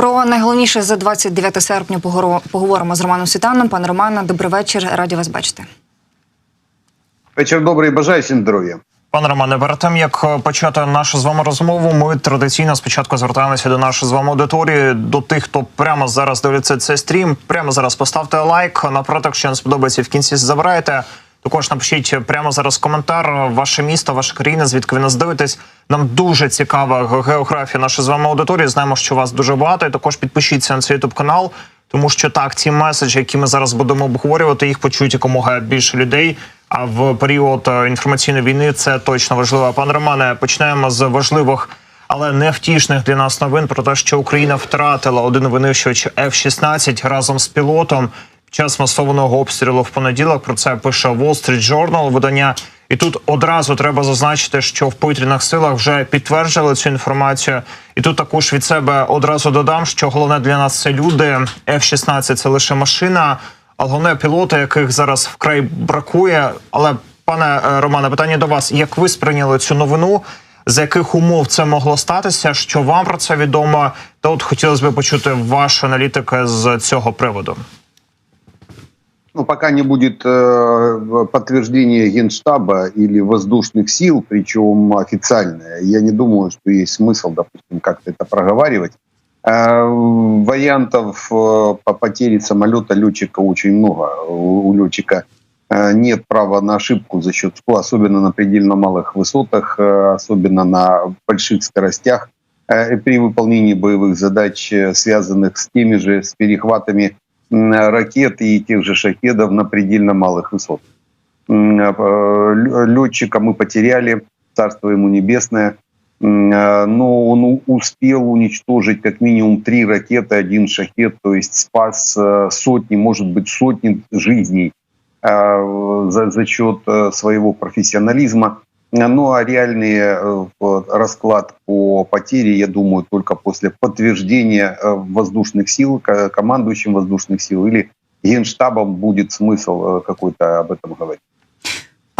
Про найголовніше за 29 серпня поговоримо- поговоримо з Романом Світаном. Пане Романе, добрий вечір. Раді вас бачити. Вечір добрий, бажаю всім здоров'я. Пане Романе, перед тим як е, почати нашу з вами розмову, ми традиційно спочатку звертаємося до нашої з вами аудиторії, до тих, хто прямо зараз дивиться цей стрім. Прямо зараз поставте лайк. Напроти, якщо не сподобається, в кінці забираєте. Також напишіть прямо зараз коментар, ваше місто, ваша країна, звідки ви нас дивитесь. Нам дуже цікава географія нашої з вами аудиторії. Знаємо, що вас дуже багато. І також підпишіться на цей ютуб канал. Тому що так, ці меседжі, які ми зараз будемо обговорювати, їх почують якомога більше людей. А в період е, інформаційної війни це точно важливо. Пане Романе, почнемо з важливих, але не втішних для нас новин про те, що Україна втратила один винищувач F-16 разом з пілотом час масованого обстрілу в понеділок. Про це пише Wall Street Journal, видання. І тут одразу треба зазначити, що в повітряних силах вже підтверджували цю інформацію. І тут також від себе одразу додам, що головне для нас це люди. F-16 – це лише машина, а головне пілоти, яких зараз вкрай бракує. Але пане е, Романе, питання до вас: як ви сприйняли цю новину? За яких умов це могло статися? Що вам про це відомо? Та от хотілося б почути вашу аналітику з цього приводу. Ну, пока не будет э, подтверждения Генштаба или воздушных сил, причем официальное, я не думаю, что есть смысл, допустим, как-то это проговаривать. Э, вариантов э, по потере самолета летчика очень много. У, у летчика э, нет права на ошибку за счет особенно на предельно малых высотах, э, особенно на больших скоростях э, при выполнении боевых задач, э, связанных с теми же с перехватами ракет и тех же шахедов на предельно малых высотах. Э, Летчика мы потеряли, царство ему небесное, э, но он успел уничтожить как минимум три ракеты, один шахет, то есть спас э, сотни, может быть, сотни жизней за, за счет своего профессионализма. Э, Ну а реальный э, расклад по потере, я думаю, только после подтверждения э, воздушных сил, ко- командующим воздушных сил или генштабом будет смысл какой-то об этом говорить.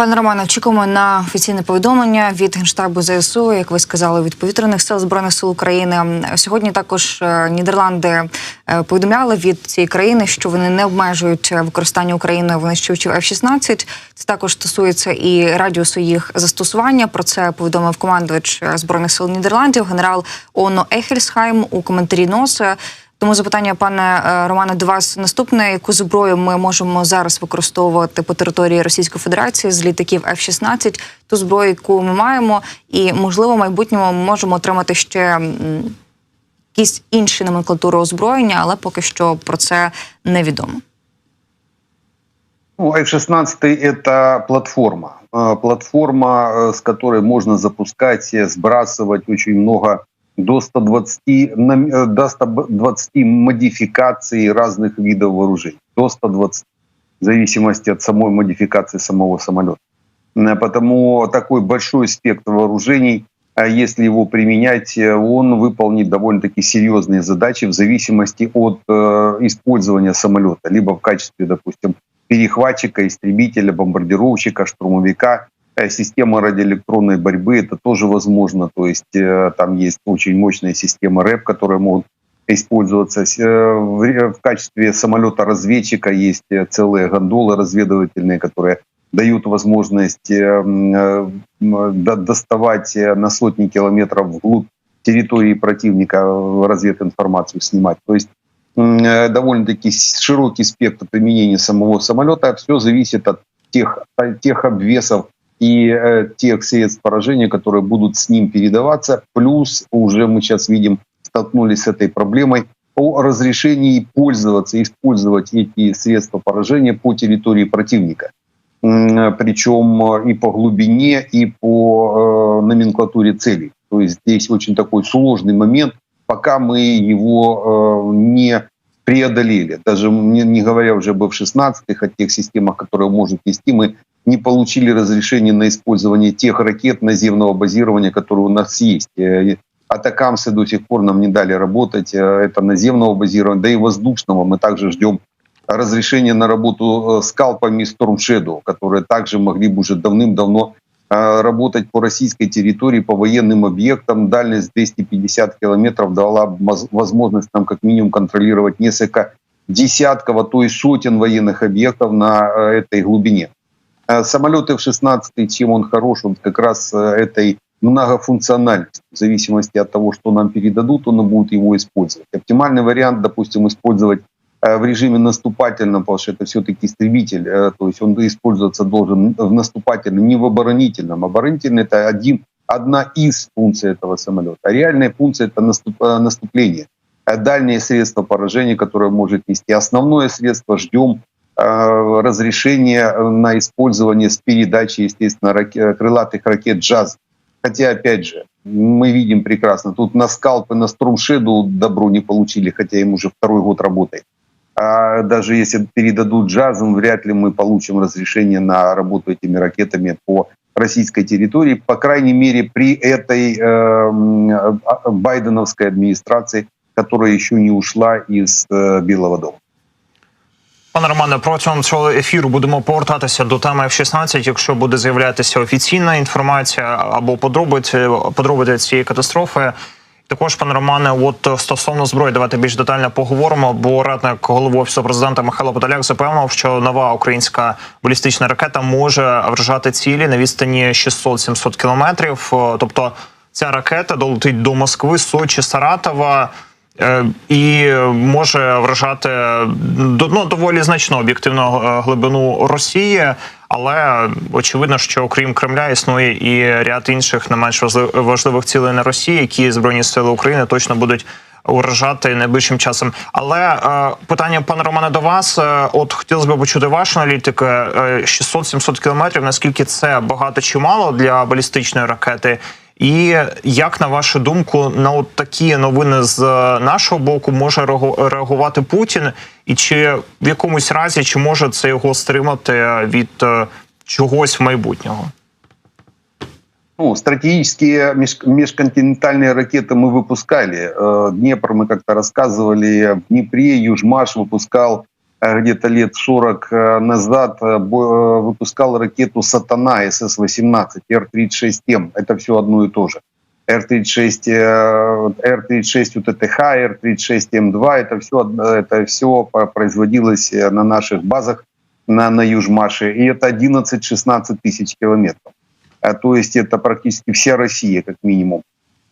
Пане Романе, очікуємо на офіційне повідомлення від генштабу ЗСУ, як ви сказали, від повітряних сил збройних сил України. Сьогодні також е, Нідерланди е, повідомляли від цієї країни, що вони не обмежують е, використання Україною винищувачів F-16. Це також стосується і радіусу їх застосування. Про це повідомив командувач збройних сил Нідерландів, генерал Оно Ехельсхайм у коментарі НОС. Тому запитання, пане е, Романе, до вас наступне: яку зброю ми можемо зараз використовувати по території Російської Федерації з літаків F-16, ту зброю, яку ми маємо, і можливо, в майбутньому ми можемо отримати ще м, якісь інші номенклатури озброєння, але поки що про це невідомо. Ну, F-16 – это платформа. Э, Платформа, э, с которой можно запускать, э, сбрасывать очень много до 120, нам- э, до 120 модификаций разных видов вооружений. До 120, в зависимости от самой модификации самого самолета. Э, Потому такой большой спектр вооружений, а если его применять, э, он выполнит довольно-таки серьезные задачи в зависимости от использования самолета. Либо в качестве, допустим, перехватчика, истребителя, бомбардировщика, штурмовика. Э, Система радиоэлектронной борьбы это тоже возможно. То есть э, там есть очень мощные системы РЭП, которые могут использоваться. Э, В качестве самолета-разведчика есть целые гондолы разведывательные, которые дают возможность доставать на сотни километров вглубь территории противника развединформацию снимать. То есть довольно-таки широкий спектр применения самого самолета. Все зависит от тех, от тех обвесов и э, тех средств поражения, которые будут с ним передаваться. Плюс уже мы сейчас видим, столкнулись с этой проблемой о разрешении пользоваться, использовать эти средства поражения по территории противника. Причем э, и по глубине, и по э, номенклатуре целей. То есть здесь очень такой сложный момент, пока мы его не преодолели. Даже не, говоря уже об F-16, о тех системах, которые может нести, мы не получили разрешение на использование тех ракет наземного базирования, которые у нас есть. Э, Атакамсы до сих пор нам не дали работать. Э, Это наземного базирования, да и воздушного. Мы также ждем разрешения на работу э, скалпами Storm Shadow, которые также могли бы уже давным-давно работать по российской территории, по военным объектам. Дальность 250 километров дала воз- возможность нам как минимум контролировать несколько десятков, а то и сотен военных объектов на этой глубине. Э, Самолеты F-16, чем он хорош, он как раз э, этой многофункциональности. В зависимости от того, что нам передадут, он будет его использовать. Оптимальный вариант, допустим, использовать э, в режиме наступательном, потому что это все-таки истребитель, э, то есть он использоваться должен в наступательном, не в оборонительном. Оборонительный – это один, одна из функций этого самолета. А реальная функция – это наступ- наступление. А Дальнее средство поражения, которое может нести. Основное средство ждем э, разрешения на использование с передачей, естественно, раке- крылатых ракет «Джаз». Хотя, опять же, мы видим прекрасно, тут на скалпы, на Струмшеду добро не получили, хотя им уже второй год работает. А даже если передадут джазом, вряд ли мы получим разрешение на работу этими ракетами по российской территории, по крайней мере, при этой э, байденовской администрации, которая еще не ушла из э, Белого дома. Пане Романе, протягом цього ефіру будемо повертатися до теми F-16, якщо буде з'являтися офіційна інформація або подробиці, подробиці цієї катастрофи. Також, пане Романе, от стосовно зброї, давайте більш детально поговоримо. Бо радник голови офісу президента Михайло Подоляк запевнив, що нова українська балістична ракета може вражати цілі на відстані 600-700 кілометрів. Тобто ця ракета долетить до Москви, Сочі, Саратова. Е, і може вражати ну, доволі значну об'єктивну е, глибину Росії, але очевидно, що окрім Кремля існує і ряд інших не менш важли- важливих цілей на Росії, які збройні сили України точно будуть уражати найближчим часом. Але е, питання, пане Романе, до вас. От хотілося б почути вашу аналітику. Е, 600-700 кілометрів. Наскільки це багато чи мало для балістичної ракети? І як на вашу думку на от такі новини з е, нашого боку може реагу- реагувати Путін, і чи в якомусь разі чи може це його стримати від е, чогось в майбутнього? Ну, стратегические меж- межконтинентальные ракеты мы выпускали. Э, Днепр мы как-то рассказывали. В Днепре Южмаш выпускал э, где-то лет 40 э, назад э, э, выпускал ракету «Сатана» СС-18, Р-36М. Это все одно и то же. Р-36, э, Р-36 УТТХ, Р-36М2, это все, это все производилось э, на наших базах на, на Южмаше. И это 11-16 тысяч километров. А, то есть это практически вся Россия, как минимум.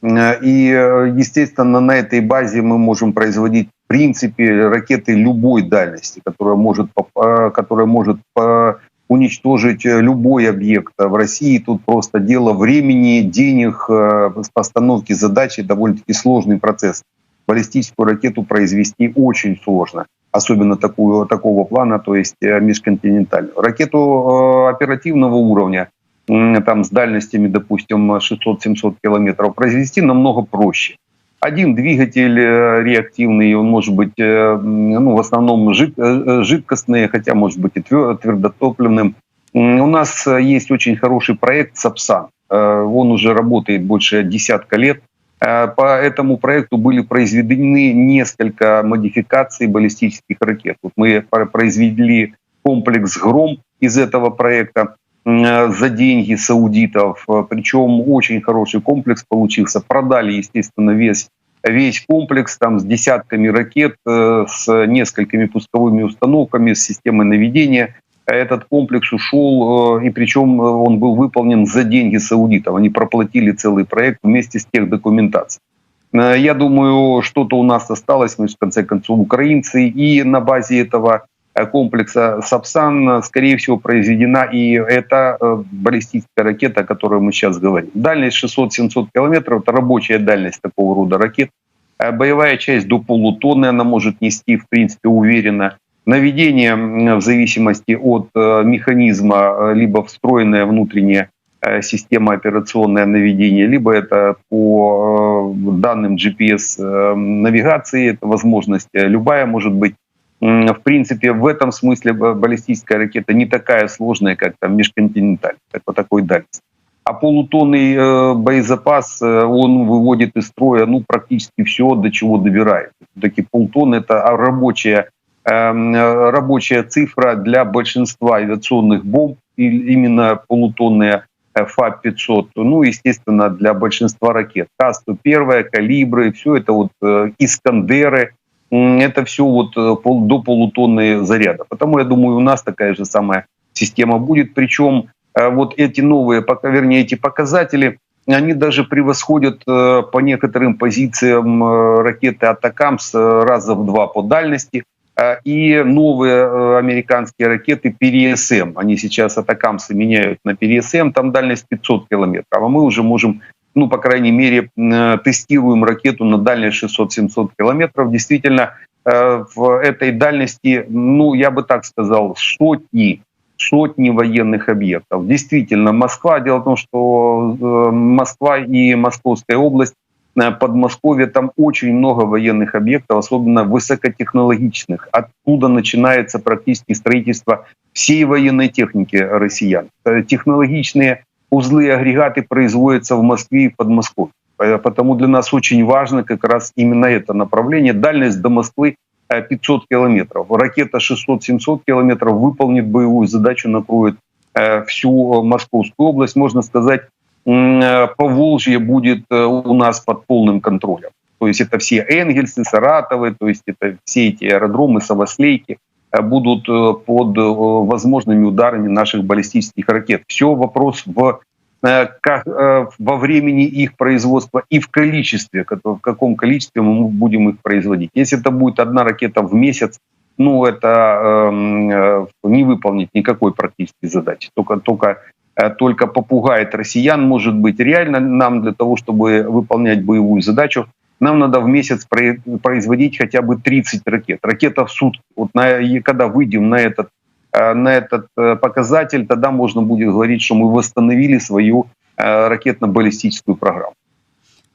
Э, И, э, естественно, на этой базе мы можем производить, принципе, ракеты любой дальности, которая может, э, которая может уничтожить э, любой объект в России. Тут просто дело времени, денег, э, постановки задачи, довольно-таки сложный процесс. Баллистическую ракету произвести очень сложно особенно такую, такого плана, то есть э, межконтинентальную. Ракету оперативного уровня там с дальностями, допустим, 600-700 километров, произвести намного проще. Один двигатель э, реактивный, он может быть, э, ну, в основном э, жидкостный, хотя может быть и твер- твердотопливным. У нас есть очень хороший проект «Сапсан». Он уже работает больше десятка лет. По этому проекту были произведены несколько модификаций баллистических ракет. Вот мы про- произвели комплекс «Гром» из этого проекта за деньги саудитов. Э, Причем очень хороший комплекс получился. Продали, естественно, весь весь комплекс там с десятками ракет, э, с несколькими пусковыми установками, с системой наведения. Этот комплекс ушел, э, и причем э, он был выполнен за деньги саудитов. Они проплатили целый проект вместе с техдокументацией. Э, Я думаю, что-то у нас осталось, мы в конце концов украинцы, и на базе этого э, комплекса Сапсан, э, скорее всего, произведена и эта э, баллистическая ракета, о которой мы сейчас говорим. Дальность 600-700 километров – это рабочая дальность такого рода ракет. Э, Боевая часть до полутонны она может нести, в принципе, уверенно. Наведение в зависимости от э, механизма, э, либо встроенная внутренняя э, система операционное наведение, либо это по э, данным GPS э, навигации, это возможность э, любая может быть. В принципе, в этом смысле ба- баллистическая ракета не такая сложная, как там межконтинентальная, так, по такой дальности. А полутонный э, боезапас, э, он выводит из строя ну, практически все, до чего добирает. Все-таки полтонны – это рабочая, эм, э, рабочая цифра для большинства авиационных бомб, и именно полутонные э, ФАП-500, ну, естественно, для большинства ракет. Т-101, калибры, все это вот э, Искандеры, это все вот э, пол, до полутонны заряда. Потому я думаю, у нас такая же самая система будет. Причем вот эти новые, вернее, эти показатели, они даже превосходят по некоторым позициям ракеты «Атакамс» раза в два по дальности – Э, и новые э, американские ракеты ПРСМ. Они сейчас атакамсы меняют на ПРСМ, там дальность 500 километров. А мы уже можем, ну, по крайней мере, э, тестируем ракету на дальность 600-700 километров. Действительно, в этой дальности, ну, я бы так сказал, сотни сотни военных объектов. Действительно, Москва, дело в том, что Москва и Московская область Подмосковье, там очень много военных объектов, особенно высокотехнологичных. Оттуда начинается практически строительство всей военной техники россиян. Э, технологичные узлы и агрегаты производятся в Москве и Подмосковье. Э, потому для нас очень важно как раз именно это направление. Дальность до Москвы 500 э, километров. Ракета 600-700 километров выполнит боевую задачу, накроет всю Московскую область. Можно сказать, Э, Поволжье будет э, у нас под полным контролем. То есть это все Энгельсы, Саратовы, то есть это все эти аэродромы, Савослейки э, будут под возможными ударами наших баллистических ракет. Все вопрос в как, во времени их производства и в количестве, в каком количестве мы будем их производить. Если это будет одна ракета в месяц, ну это э, не выполнить никакой практической задачи. Только, только Э, только попугает россиян, может быть, реально нам для того, чтобы выполнять боевую задачу, нам надо в месяц производить хотя бы 30 ракет. Ракета в сутки. Вот на, когда выйдем на этот, э, на этот э, показатель, тогда можно будет говорить, що ми восстановили свою ракетно-балістичну програму.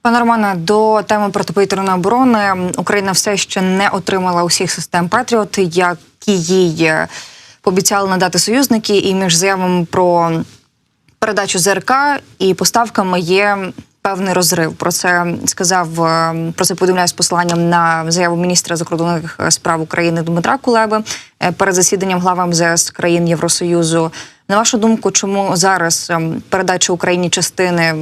Пане Романе, до теми протиповітряної оборони Україна все ще не отримала усіх систем Патріот, які їй пообіцяли надати союзники, і між заявами про передачу ЗРК і поставками є певний розрив. Про це сказав е, про це повідомляє з посиланням на заяву міністра закордонних справ України Дмитра Кулеби е, перед засіданням глава МЗС країн Євросоюзу. На вашу думку, чому зараз ем, передача Україні частини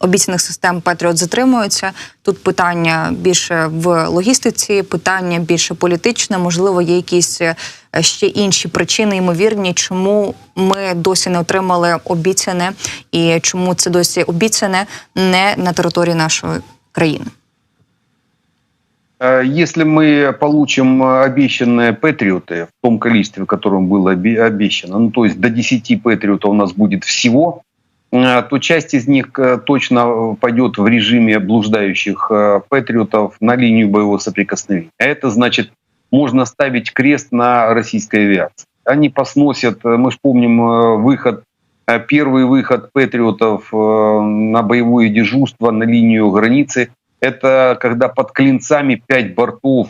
обіцяних систем Петріот затримуються. Тут питання більше в логістиці, питання більше політичне. Можливо, є якісь е, ще інші причини, ймовірні, чому ми досі не отримали обіцяне, і чому це досі обіцяне не на території нашої країни. Е, если мы получим обещанные патриоты в том количестве, в котором было обещано, ну то есть до 10 патриотов у нас будет всего, Э, то часть из них э, точно пойдет в режиме блуждающих э, патриотов на линию боевого соприкосновения. А это значит, можно ставить крест на российской авиации. Они посносят, мы же помним выход, первый выход патриотов на боевое дежурство на линию границы. Это когда под клинцами пять бортов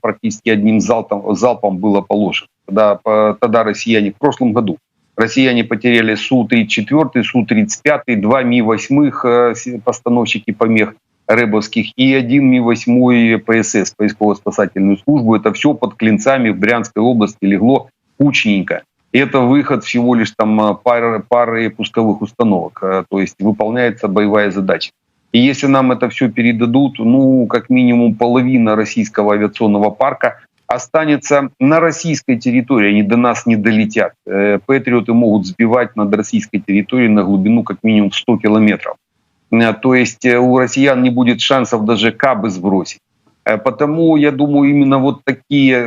практически одним залпом, залпом было положено. Тогда, тогда россияне в прошлом году Россияне потеряли Су-34, Су-35, два Ми-8 постановщики помех рэбовских и один Ми-8 ПСС, поисково-спасательную службу. Это все под клинцами в Брянской области легло кучненько. Это выход всего лишь там пары, пары пусковых установок, то есть выполняется боевая задача. И если нам это все передадут, ну, как минимум половина российского авиационного парка останется на российской территории, они до нас не долетят. Э, патриоты могут сбивать над российской территорией на глубину как минимум 100 километров. Э, то есть э, у россиян не будет шансов даже кабы сбросить. Потому, я думаю, именно вот такие,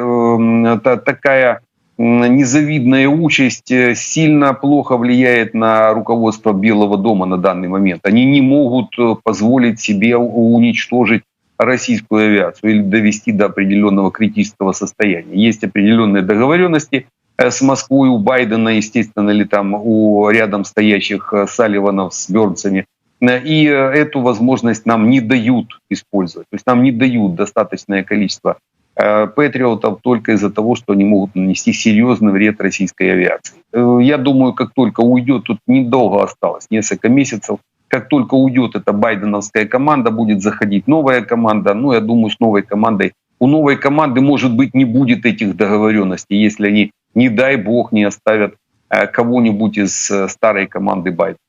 такая незавидная участь сильно плохо влияет на руководство Белого дома на данный момент. Они не могут позволить себе уничтожить российскую авиацию или довести до определенного критического состояния. Есть определенные договоренности э, с Москвой у Байдена, естественно, или там у рядом стоящих э, Салливанов с Бернсами. Э, и эту возможность нам не дают использовать. То есть нам не дают достаточное количество патриотов только из-за того, что они могут нанести серьезный вред российской авиации. Я думаю, как только уйдет, тут недолго осталось, несколько месяцев, как только уйдет эта байденовская команда, будет заходить новая команда. Ну, я думаю, с новой командой. У новой команды, может быть, не будет этих договоренностей, если они, не дай бог, не оставят э, кого-нибудь из э, старой команды Байдена.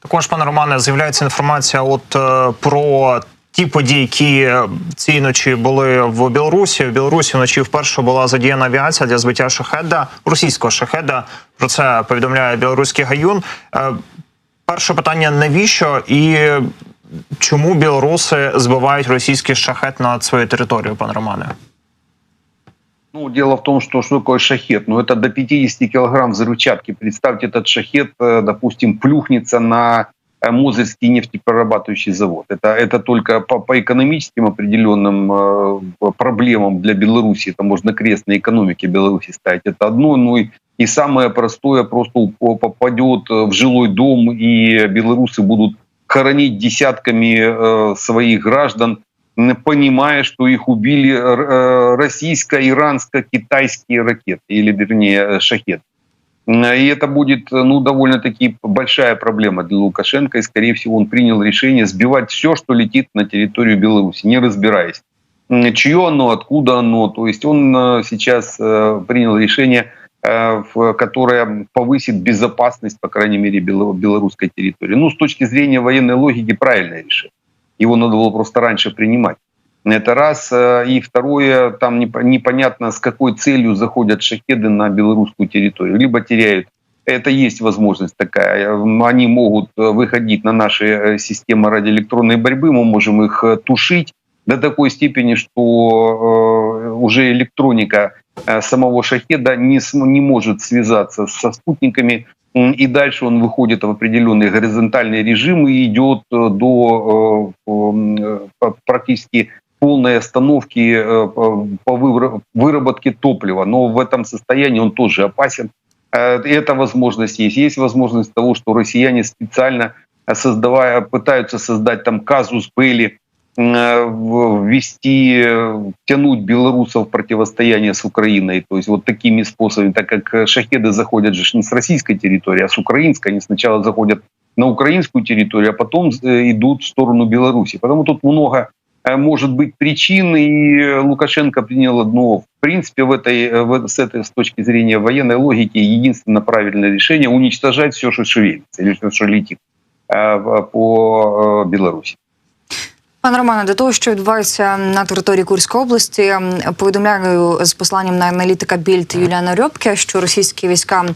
Також, пане Романе, з'являється інформація от е, про ті події, які цієї ночі були в Білорусі. В Білорусі вночі вперше була задіяна авіація для збиття шахеда, російського шахеда. Про це повідомляє білоруський гаюн. Е, перше питання: навіщо і чому білоруси збивають російський шахет над своєю територією, пане Романе? Ну, дело в том, что что такое шахет? Ну, это до 50 килограмм взрывчатки. Представьте, этот шахет, э, допустим, плюхнется на э, Мозырский нефтеперерабатывающий завод. Это, это только по, по экономическим определенным э, проблемам для Беларуси. Это можно крест на экономике Беларуси ставить. Это одно. Ну и, и самое простое, просто попадет в жилой дом, и белорусы будут хоронить десятками э, своих граждан, понимая, что их убили э, российско-иранско-китайские ракеты, или вернее э, шахет. М, И это будет ну, довольно-таки большая проблема для Лукашенко, и, скорее всего, он принял решение сбивать все, что летит на территорию Беларуси, не разбираясь, чье оно, откуда оно. То есть он э, сейчас э, принял решение, э, которое повысит безопасность, по крайней мере, бело- белорусской территории. Ну, с точки зрения военной логики, правильное решение. Его надо было просто раньше принимать. Это раз. Э, И второе, там непо- непонятно, с какой целью заходят шахеды на белорусскую территорию. Либо теряют это есть возможность такая. М, Они могут э, выходить на наши э, системы радиоэлектронной борьбы, мы можем их э, тушить до такой степени, что э, уже электроника э, самого шахеда не, не может связаться со спутниками, и дальше он выходит в определенный горизонтальный режим и идет э, до э, э, практически полной остановки по выработке топлива. Но в этом состоянии он тоже опасен. Эта возможность есть. Есть возможность того, что россияне специально создавая, пытаются создать там казус в- ввести, э, тянуть белорусов в противостояние с Украиной. То есть вот такими способами, так как э, шахеды заходят же не с российской территории, а с украинской. Они сначала заходят на украинскую территорию, а потом э, идут в сторону Беларуси. Потому тут много э, может быть причин, и э, Лукашенко принял одно, в принципе, в этой, э, в, с этой с точки зрения военной логики, единственно правильное решение – уничтожать все, что шевелится, или все, что летит э, по э, Беларуси. Пане Романе, до того, що відбувається на території Курської області, м, повідомляю з посланням на аналітика Більд Юліана Рьобке, що російські війська е,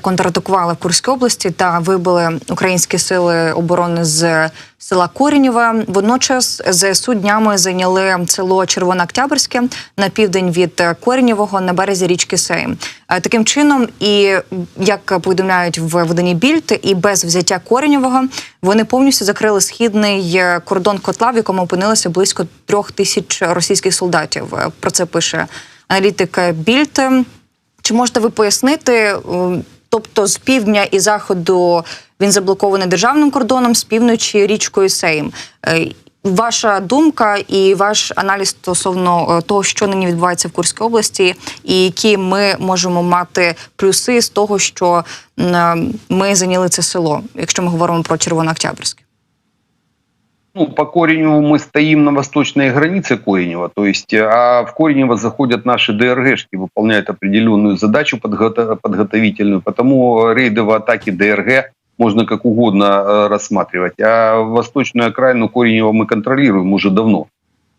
контратакували в Курській області та вибили українські сили оборони з села Корінєва. Водночас ЗСУ днями зайняли село Червонооктябрське на південь від е, Корінєвого на березі річки Сейм. Е, Таким чином, і як повідомляють в виданні Більд, і без взяття Корінєвого вони повністю закрили східний е, кордон котла, в якому опинилося близько трьох тисяч російських солдатів. Е, Про це пише аналітик Більд. Чи можете ви пояснити? е, Тобто з півдня і заходу він заблокований державним кордоном, з півночі річкою Сейм. Е, Ваша думка і ваш аналіз стосовно е, того, що нині відбувається в Курській області, і які ми можемо мати плюси з того, що ми зайняли це село, якщо ми говоримо про Червонооктябрьське? Ну, по Кореневу мы стоим на восточной границе Коренева, то есть, э, а в Коренево заходят наши ДРГшки, выполняют определенную задачу подгото- подготовительную, потому рейдовые атаки ДРГ можно как угодно э, рассматривать. А восточную окраину Коренева мы контролируем уже давно.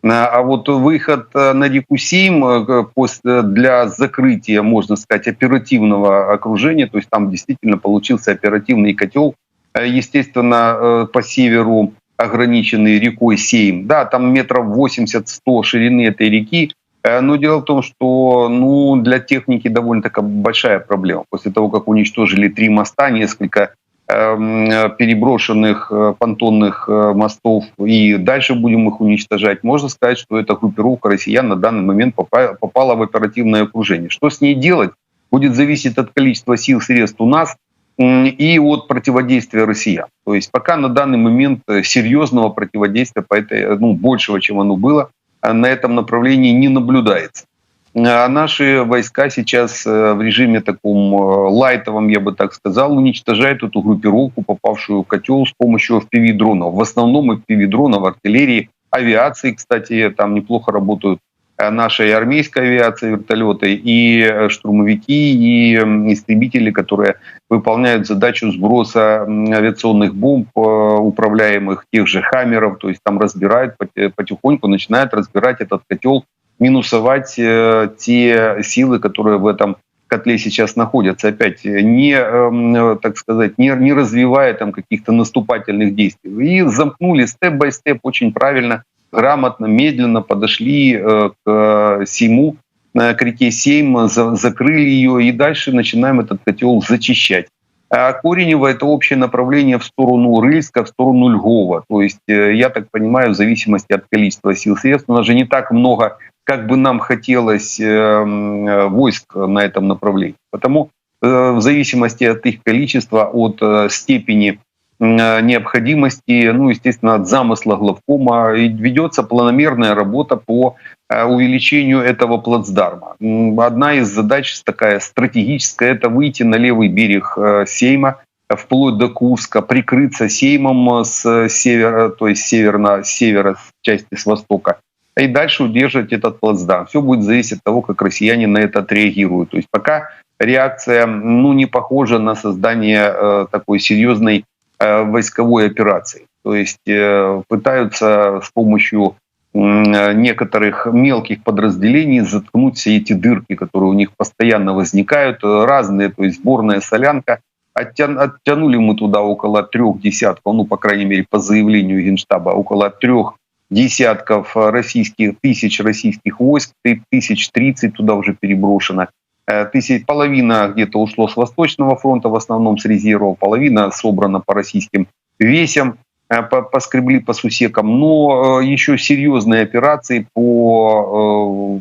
А вот выход э, на реку Сейм э, для закрытия, можно сказать, оперативного окружения, то есть там действительно получился оперативный котел, Э, естественно, э, по северу ограниченный рекой Сейм. Да, там метров 80-100 ширины этой реки, Э, но дело в том, что ну, для техники довольно такая большая проблема. После того, как уничтожили три моста, несколько эм, переброшенных э, понтонных э, мостов, и дальше будем их уничтожать, можно сказать, что эта группировка россиян на данный момент попа- попала в оперативное окружение. Что с ней делать, будет зависеть от количества сил, средств у нас, и от противодействия россиян. То есть пока на данный момент э, серьезного противодействия по этой, э, ну, большего, чем оно было, э, на этом направлении не наблюдается. А наши войска сейчас в режиме таком лайтовом, я бы так сказал, уничтожают эту группировку, попавшую в котел с помощью FPV-дронов. В основном FPV-дронов, артиллерии, авиации, кстати, там неплохо работают нашей армейской авиации, вертолеты, и э, штурмовики, и истребители, которые выполняют задачу сброса авиационных бомб, э, управляемых тех же «Хаммеров», то есть там разбирают пот- потихоньку, начинают разбирать этот котел, минусовать э, те силы, которые в этом котле сейчас находятся, опять э, не, эм, э, так сказать, не, не развивая там каких-то наступательных действий. И замкнули степ-бай-степ очень правильно, грамотно, медленно подошли э, к э, Сейму, э, к реке Сейм, за- закрыли ее и дальше начинаем этот котел зачищать. А Коренево – это общее направление в сторону Рыльска, в сторону Льгова. То есть, я так понимаю, в зависимости от количества сил средств, у нас же не так много, как бы нам хотелось, войск на этом направлении. Потому в зависимости от их количества, от степени необходимости, ну, естественно, от замысла главкома, ведется планомерная работа по э, увеличению этого плацдарма. Одна из задач такая стратегическая – это выйти на левый берег э, Сейма, э, вплоть до Курска, прикрыться Сеймом э, с севера, то есть северно, с севера, части с востока, и дальше удерживать этот плацдарм. Все будет зависеть от того, как россияне на это отреагируют. То есть пока реакция ну, не похожа на создание э, такой серьезной э, войсковой операции. То есть э, пытаются с помощью э, некоторых мелких подразделений заткнуть все эти дырки, которые у них постоянно возникают, э, разные, то есть сборная солянка. Оття- Оттянули мы туда около трех десятков, ну, по крайней мере, по заявлению Генштаба, около трех десятков э, российских, тысяч российских войск, ты- тысяч тридцать туда уже переброшено. Э, Тысяч, половина где-то ушло с Восточного фронта, в основном с резервов, половина собрана по российским весям, э, по- поскребли по сусекам, но э, еще серьезные операции по,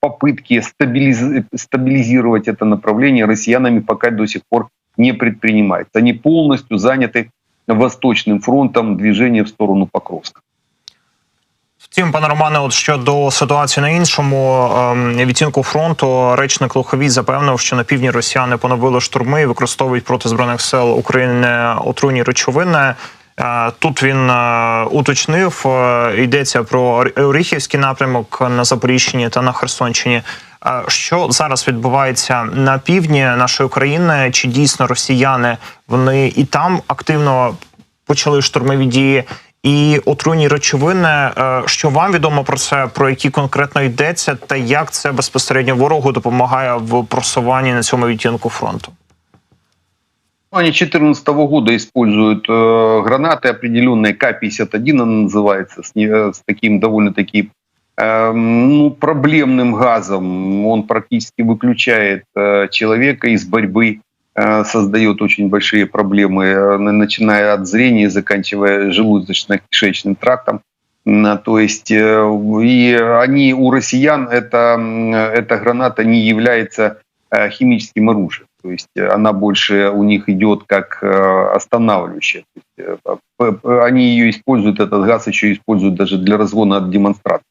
попытке стабилиз- стабилизировать это направление россиянами пока до сих пор не предпринимается. Они полностью заняты Восточним фронтом движения в сторону Покровска. Втім, пане Романе, от щодо ситуації на іншому ем, відтінку фронту, речник Луховій запевнив, що на півдні росіяни поновили штурми і використовують проти збройних сил України отруйні речовини. Е, Тут він е, уточнив, е, йдеться про Оріхівський напрямок на Запоріжчині та на Херсонщині. Що зараз відбувається на півдні нашої країни? Чи дійсно росіяни вони і там активно почали штурмові дії? І отруйні речовини, е, що вам відомо про це, про які конкретно йдеться, та як це безпосередньо ворогу допомагає в просуванні на цьому відтінку фронту? Ну, Они 2014 года используют э, гранаты определенные, К-51 она называется, с, не- э, с таким довольно-таки э, ну, проблемным газом. Он практически выключает э, человека из борьбы, э, создает очень большие проблемы, э, на- начиная от зрения, заканчивая желудочно-кишечным трактом. То есть э, и они у россиян эта, м, эта граната не является э, химическим оружием. То есть э, она больше у них идет как э, останавливающая. Э, они ее используют, этот газ еще используют даже для разгона от демонстраций.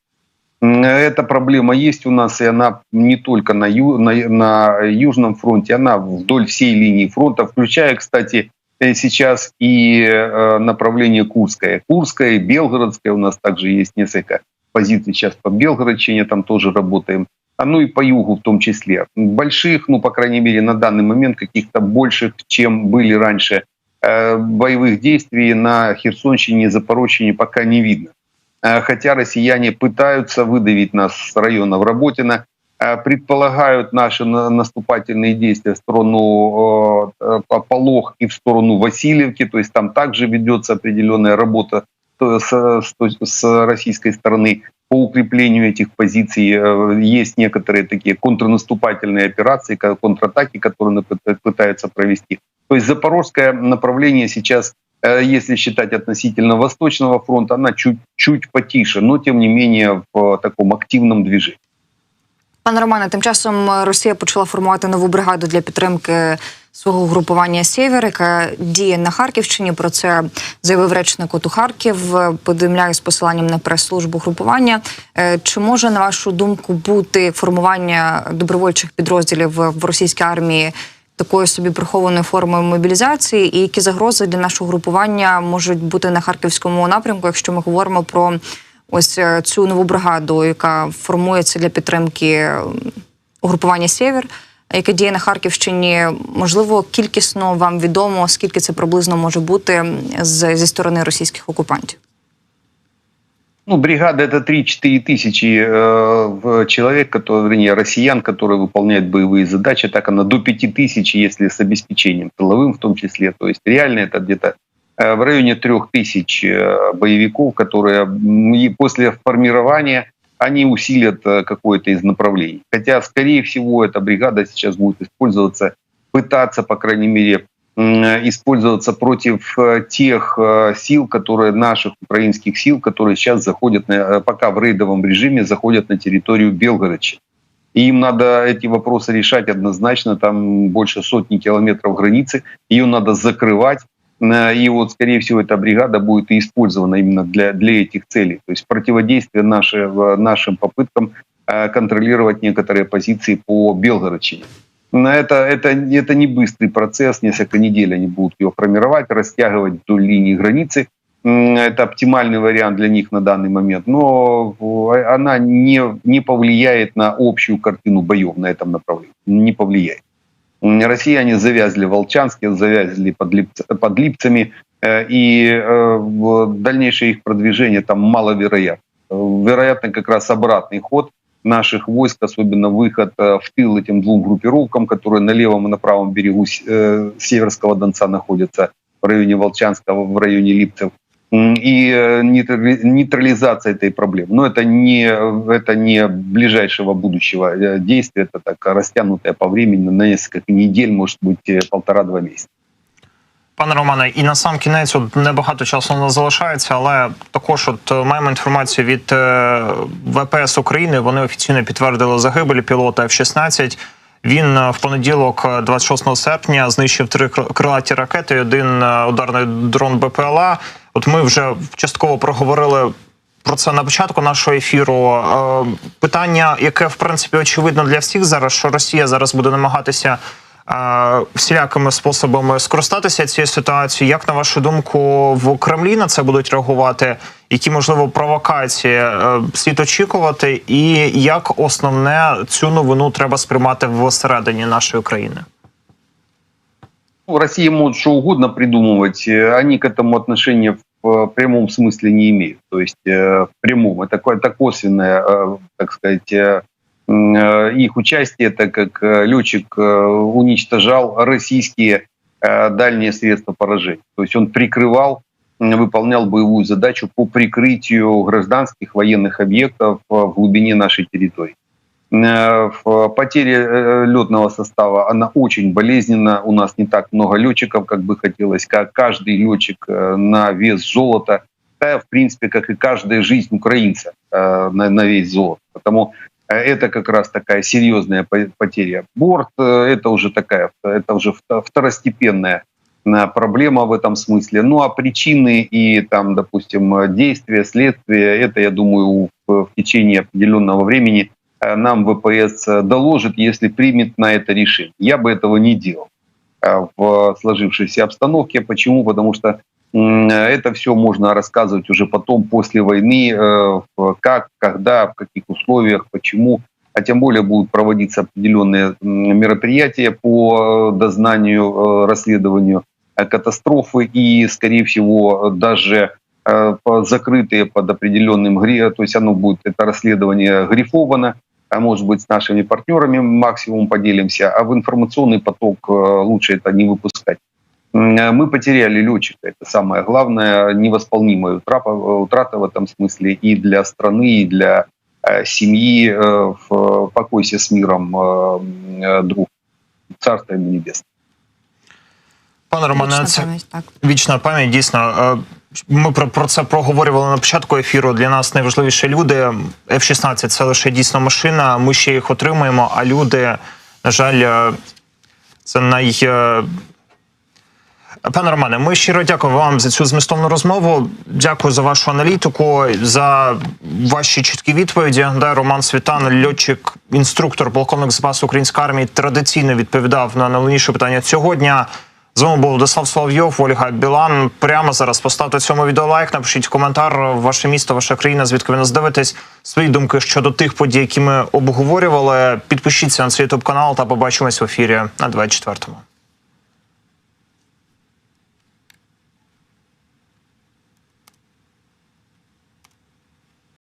Эта проблема есть у нас, и она не только на, ю- на, на Южном фронте, она вдоль всей линии фронта, включая, кстати, э, сейчас и э, направление Курское. Курское Белгородское у нас также есть несколько позиций сейчас по Белгородчине, там тоже работаем а ну и по югу в том числе. Больших, ну, по крайней мере, на данный момент каких-то больших, чем были раньше, э, боевых действий на Херсонщине и Запорожщине пока не видно. Э, Хотя россияне пытаются выдавить нас с районов Работина, э, предполагают наши на- наступательные действия в сторону э, Полог и в сторону Васильевки, то есть там также ведется определенная работа с, российской стороны по укреплению этих позиций. Есть некоторые такие контрнаступательные операции, контратаки, которые пытаются провести. То есть запорожское направление сейчас, если считать относительно Восточного фронта, она чуть-чуть потише, но тем не менее в таком активном движении. Пане Романе, тим часом Росія почала формувати нову бригаду для підтримки свого групування Сєвєр, яка діє на Харківщині. Про це заявив речник ОТУ Харків. Повідомляє з посиланням на прес-службу групування. Е, Чи може, на вашу думку, бути формування добровольчих підрозділів в російській армії такою собі прихованою формою мобілізації? І які загрози для нашого групування можуть бути на харківському напрямку, якщо ми говоримо про ось е, цю нову бригаду, яка формується для підтримки угрупування Сєвєр, яке діє на Харківщині. Можливо, кількісно вам відомо, скільки це приблизно може бути з, зі сторони російських окупантів. Ну, бригада это 3-4 тысячи э, человек, которые, вернее, россиян, которые выполняют боевые задачи. Так она до 5 тысяч, если с обеспечением тыловым в том числе. То есть реально это где-то э, в районе 3 тысяч э, боевиков, которые и после формирования они усилят э, какое-то из направлений. Хотя, скорее всего, эта бригада сейчас будет использоваться, пытаться, по крайней мере, использоваться против э, тех э, сил, которые наших украинских сил, которые сейчас заходят, на, э, пока в рейдовом режиме заходят на территорию Белгородча. И им надо эти вопросы решать однозначно. Там больше сотни километров границы. Ее надо закрывать. Э, И вот, скорее всего, эта бригада будет использована именно для, для этих целей. То есть противодействие наше, в- нашим попыткам э, контролировать некоторые позиции по Белгородчине. Но это, это, это не быстрый процесс, несколько недель они будут ее формировать, растягивать вдоль линии границы. Это оптимальный вариант для них на данный момент, но э, она не, не повлияет на общую картину боев на этом направлении. Не повлияет. Россияне завязли в Волчанске, завязли под, Липц- под Липцами, э, и э, дальнейшее их продвижение там маловероятно. Вероятно, как раз обратный ход наших войск, особенно выход э, в тыл этим двум группировкам, которые на левом и на правом берегу э, Северского Донца находятся, в районе Волчанска, в районе Липцев, и э, нейтрали- нейтрализация этой проблемы. Но это не, это не ближайшего будущего действия, это так растянутое по времени на несколько недель, может быть, полтора-два месяца. Пане Романе, і на сам кінець от небагато часу нас залишається, але також от е, маємо інформацію від е, ВПС України. Вони офіційно підтвердили загибель пілота F-16. Він е, в понеділок, е, 26 серпня, знищив три кр- крилаті ракети, один ударний дрон БПЛА. От ми вже частково проговорили про це на початку нашого ефіру. Питання, яке в принципі очевидно для всіх зараз, що Росія зараз буде намагатися всілякими способами скористатися цією ситуацією. Як на вашу думку, в Кремлі на це будуть реагувати? Які можливо провокації е, слід очікувати, і як основне цю новину треба сприймати всередині нашої країни? Ну, Россия может что угодно придумывать, э, они к этому отношения в э, прямом смысле не имеют. То есть э, в прямом. Это, ко- это косвенное, э, так сказать, э, м, э, их участие, так как э, летчик э, уничтожал российские э, дальние средства поражения. То есть он прикрывал, выполнял боевую задачу по прикрытию гражданских военных объектов э, в глубине нашей территории. Э, э, летного состава, она очень болезненна. У нас не так много летчиков, как бы хотелось. Как каждый летчик э, на вес золота. В принципе, как и каждая жизнь украинца э, на, на вес золота. Потому э, это как раз такая серьезная по- потеря. Борт э, это уже такая, это уже вто- второстепенная э, проблема в этом смысле. Ну а причины и там, допустим, действия, следствия, это, я думаю, в, течение определенного времени э, нам ВПС доложит, если примет на это решение. Я бы этого не делал э, в сложившейся обстановке. Почему? Потому что это все можно рассказывать уже потом, после войны, э, как, когда, в каких условиях, почему. А тем более будут проводиться определенные мероприятия по э, дознанию, э, расследованию катастрофы и, скорее всего, даже закрытые под определенным гри, то есть оно будет, это расследование грифовано, а может быть с нашими партнерами максимум поделимся, а в информационный поток лучше это не выпускать. М, э, Мы потеряли летчика, это самое главное, невосполнимая утрата, утрата в этом смысле и для страны, и для э, семьи. Э, в- Покойся с миром, э, э, друг. Царство ему небесное. Пане Романе, Вічна це пам'ять, так. Вічна пам'ять дійсно. Е, Ми про, про це проговорювали на початку ефіру. Для нас найважливіші люди. F-16 – це лише дійсно машина. Ми ще їх отримуємо. А люди, на жаль, е, це най. Пане Романе, ми щиро дякуємо вам за цю змістовну розмову. Дякую за вашу аналітику, за ваші чіткі відповіді. Да, Роман Світан, льотчик, інструктор, полковник запасу української армії, традиційно відповідав на найголовніше питання цього дня. З вами був Владислав Соловйов, Ольга Білан. Прямо зараз поставте цьому відео лайк, напишіть коментар. Ваше місто, ваша країна, звідки ви нас дивитесь. Свої думки щодо тих подій, які ми обговорювали. Підпишіться на цей ютуб канал та побачимось в ефірі на 24-му.